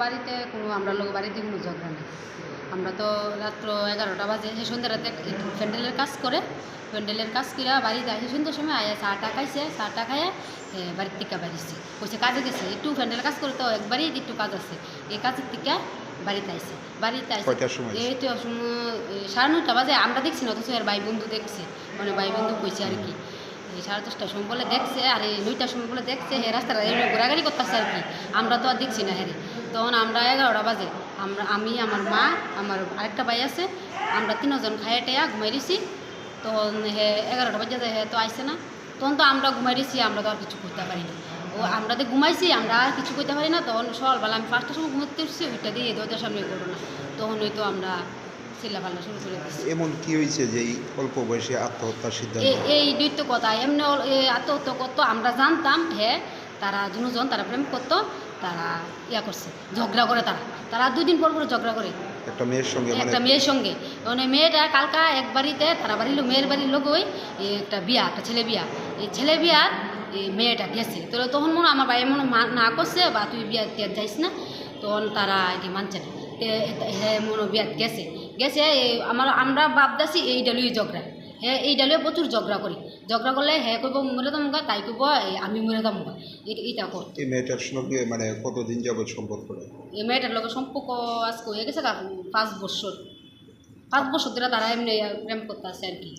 বাড়িতে কোনো আমরা লোক বাড়িতে কোনো ঝগড়া নেই। আমরা তো রাত্র এগারোটা বাজে সে সন্ধ্যা রাতে একটু প্যান্ডেলের কাজ করে প্যান্ডেলের কাজ করে বাড়িতে আসে সন্ধ্যার সময় আয়া চাটা খাইছে চাটা খাইয়ে এ, বাড়ির থেকে বাড়িছে কইছে কাজে গেছে একটু প্যান্ডেলের কাজ করে তো একবারই একটু কাজ আছে। এই কাজের থেকে বাড়িতে আইছে বাড়িতে আইছে? এই তো সাড়ে নয়টা বাজে আমরা দেখছি না অথচ এর ভাই বন্ধু দেখছে। মানে ভাই বন্ধু কইছে আর কি। সাড়ে দশটার সময় বলে দেখছে আর এই নয়টার সময় বলে দেখছে হে রাস্তাটা ঘোরাঘুরি করতেছে আর কি। আমরা তো আর দেখছি না হ্যাঁ তখন আমরা এগারোটা বাজে। আমরা আমি আমার মা আমার আরেকটা ভাই আছে আমরা তিনজন খাইয়ে টেয়া ঘুমাই দিছি। তখন হে এগারোটা বাজে হে তো আইসে না। তখন তো আমরা ঘুমাই দিছি আমরা তো আর কিছু করতে পারি না। ও আমরা তো ঘুমাইছি আমরা আর কিছু করতে পারি না। তখন সকালবেলা আমি পাঁচটার সময় ঘুমাতে উঠছি ওইটা দিয়ে দরজার সামনে করো না। তখন হয়তো আমরা চিল্লাপাল্লা শুরু করে দিচ্ছি এমন কি হয়েছে যে এই অল্প বয়সে আত্মহত্যার সিদ্ধান্ত? এই কথা এমনি আত্মহত্যা করতো আমরা জানতাম হ্যাঁ তারা দুজন তারা প্রেম করতো। তারা ইয়া করছে ঝগড়া করে তারা। তারা দুই দিন পর পর ঝগড়া করে। একটা মেয়ের সঙ্গে মানে একটা মেয়ের সঙ্গে। মানে মেয়েটা কালকা এক বাড়িতে তারা বাড়ির লোক মেয়ের বাড়ির লোক ওই একটা বিয়া একটা ছেলে বিয়া। এই ছেলে বিয়ার এই মেয়েটা গেছে। তো তখন মনে আমার ভাই মনে না করছে বা তুই বিয়া যাইস না। তখন তারা এটি মানছে না। হ্যাঁ মনে বিয়াত গেছে। গেছে আমার আমরা ভাবদাসি এই ডালুই ঝগড়া। হ্যাঁ এই ডালুয়ে প্রচুর ঝগড়া করি ঝগড়া করলে হ্যাঁ কইব মরে দাম তাই কইব আমি মরে দাম এটা কর এই মেয়েটার সঙ্গে মানে কতদিন যাবত সম্পর্ক এই মেয়েটার লগে সম্পর্ক আজকে হয়ে গেছে পাঁচ বছর পাঁচ বছর ধরে তারা এমনি প্রেম করতে আছে আর কি।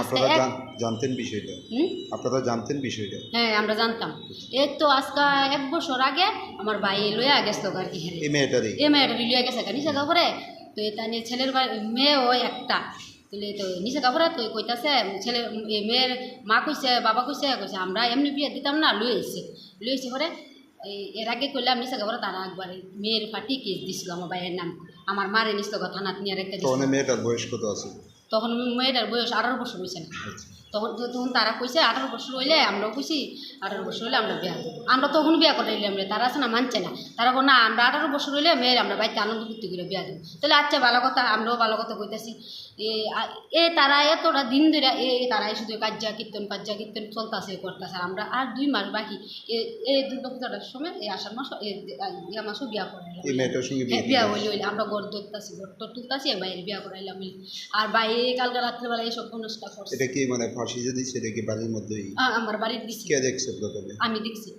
আপনারা জানতেন বিষয়টা? হুম? আপনারা জানতেন বিষয়টা? হ্যাঁ আমরা জানতাম। এই তো আজকে এক বছর আগে আমার ভাই লইয়া গেছিল আর কি এই মেয়েটারই? এ মেয়েটা লিয়া গেছে গা নিচে কাপড়ে। তো এটা নিয়ে ছেলের বাড়ি মেয়ে ওই একটা। তুলে তো নিচে কাপড়ে তো কইতাছে ছেলে মেয়ের মা কইছে বাবা কইছে কইছে আমরা এমনি বিয়ে দিতাম না লুই এসে লুই এসে পরে এই এর আগে কইলাম নিচে কাপড়ে তারা একবার মেয়ের ফাটি কেস দিছিল আমার ভাইয়ের নাম। আমার মারে নিশ্চয় কথা না তিনি আর একটা মেয়েটার বয়স কত আছে? তখন মেয়েটার বয়স আঠারো বছর হয়েছে না। তখন তখন তারা কইছে আঠারো বছর হইলে আমরাও কইছি আঠারো বছর হইলে আমরা বিয়া দেবো আমরা তখন বিয়া করে নিলাম রে তারা আছে না মানছে না। তারা বলে না আমরা আঠারো বছর হইলে মেয়ের আমরা বাড়িতে আনন্দ করতে করে বিয়া দেবো তাহলে আচ্ছা ভালো কথা আমরাও ভালো কথা কইতেছি। এ তারা এতটা দিন ধরে এ তারাই শুধু কাজ্যা কীর্তন কাজ্যা কীর্তন চলতেছে করতেছে আর আমরা আর দুই মাস বাকি এ- এই দুর্গা পূজাটার সময় এই আষাঢ় মাস এ- ইয়া মাসও বিয়া করে বিয়ে হ্যাঁ, বিয়া হইলে হইলে আমরা গড় ধরতাছি গড় টর তুলতাছি বাইরে বিয়া করাইলাম আর বাইরে কালকে রাত্রেবেলা এইসব অনুষ্ঠান করছে। এটা কি মানে ফাঁসি যে দিচ্ছে কি বাড়ির মধ্যেই? আমার বাড়ির দিছি। কে দেখছে প্রথমে? আমি দেখছি।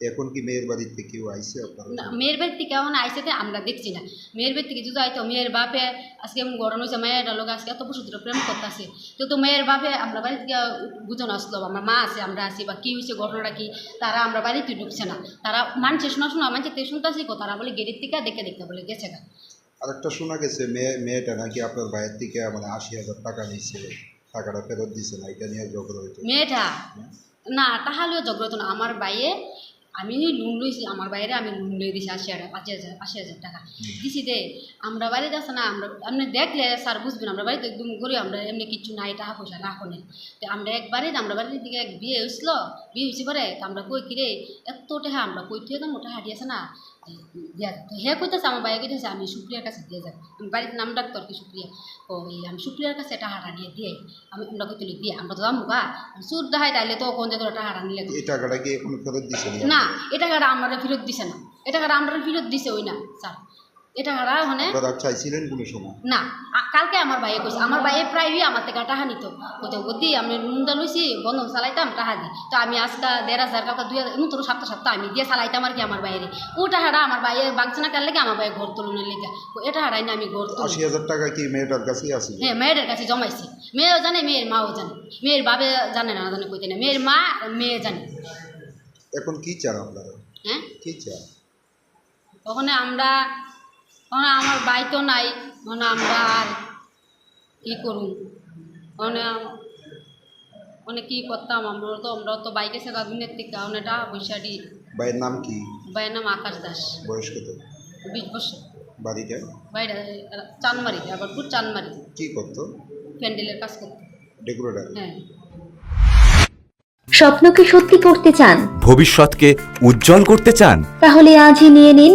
এখন কি মেয়ের কেউ আপনারা? না, মেয়ের থেকে এখন আইসে তো আমরা দেখছি না। মেয়ের বাড়ি থেকে যদি আইতো মেয়ের বাপে আজকে গরম হয়েছে মেয়ের লোক আজকে এত বছর ধরে প্রেম করতেছে। তো তো মেয়ের বাপে আমরা বাড়ি থেকে বুঝানো আসলো আমার মা আছে আমরা আছি বা কী হয়েছে ঘটনাটা কি? তারা আমরা বাড়িতে ঢুকছে না। তারা মানছে শোনা শোনা মানছে তে শুনতেছি কো তারা বলে গেটের থেকে দেখে দেখতে বলে গেছে গা আরেকটা শোনা গেছে মেয়ে মেয়েটা নাকি আপনার ভাইয়ের থেকে মানে আশি হাজার টাকা নিচ্ছে টাকাটা ফেরত দিছে না এটা নিয়ে ঝগড়া হইতো মেয়েটা? না তাহলেও ঝগড়া তো না। আমার বাইয়ে আমি লোন লইছি আমার বাইরে আমি লোন লই দিছি আশি হাজার পাঁচ হাজার আশি হাজার টাকা। দিছি দে আমরা বাইরে আছে না আমরা আপনি দেখলে স্যার বুঝবেন আমরা বাড়িতে একদম করি আমরা এমনি কিছু নাই টাকা পয়সা রাখো নেই তো আমরা একবারে আমরা বাড়ির দিকে এক বিয়ে হয়েছিল বিয়ে হয়েছে পরে তো আমরা কই কিরে এত টাকা আমরা কই থেকে মোটা হাঁটি আছে না। দিয়া তো হে কইতেছে আমার বাইরে কইতেছে আমি সুপ্রিয়ার কাছে দিয়ে যাব আমি বাড়িতে নাম ডাকতো আর কি সুপ্রিয়া? ও আমি সুপ্রিয়ার কাছে এটা টাকাটা নিয়ে দিয়ে আমি আমরা কইতে দিয়ে আমরা তো যাব গা। সুদ দেখাই তাইলে তো কোন জায়গায় টাকাটা নিলে এই টাকাটা কি এখন ফেরত দিছে না এটা টাকাটা আমরা ফেরত দিছে না। এটা টাকাটা আমরা ফেরত দিছে ওই না স্যার। এটা টাকাটা মানে চাইছিলেন কোনো সময়? না কালকে আমার ভাইয়ে কইছে আমার ভাইয়ে প্রায়ই আমার থেকে টাকা নিত। কোথাও বুদ্ধি আমি নুনটা লইছি বন্ধন চালাইতাম টাকা দিই তো আমি আজকে দেড় হাজার কালকে দুই হাজার তোর সপ্তাহ সপ্তাহ আমি দিয়ে চালাইতাম আর কি আমার বাইরে ও টাকাটা আমার বাইরে বাগছে না কার লেগে আমার বাইরে ঘর তুলনের লেগে। ও এটা হারাই না আমি ঘর তুলি। আশি হাজার টাকা কি মেয়েটার কাছেই আছে? হ্যাঁ মেয়েদের কাছে জমাইছি। মেয়েও জানে মেয়ের মাও জানে। মেয়ের বাবে জানে না জানে কইতে না। মেয়ের মা মেয়ে জানে। এখন কি চান আপনারা? হ্যাঁ? কি চান? ওখানে আমরা ওখানে আমার বাই তো নাই ওখানে আমরা আর কী করুন ওখানে ওখানে কী করতাম? আমরা তো আমরা তো বাইকে সে গাগুনের থেকে টাকা পয়সাটি ভাইয়ের নাম কি? বাইয়ের নাম আকাশ দাস। বয়স কত? বিশ বছর। বাড়িটা? বাইরে চানমারিতে আবার পুর চানমারিতে কি করতো? প্যান্ডেলের কাজ করতে। ডেকোরেটার? হ্যাঁ। স্বপ্নকে সত্যি করতে চান? ভবিষ্যৎকে উজ্জ্বল করতে চান? তাহলে আজই নিয়ে নিন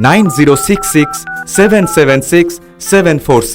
nine zero six six seven seven six seven four six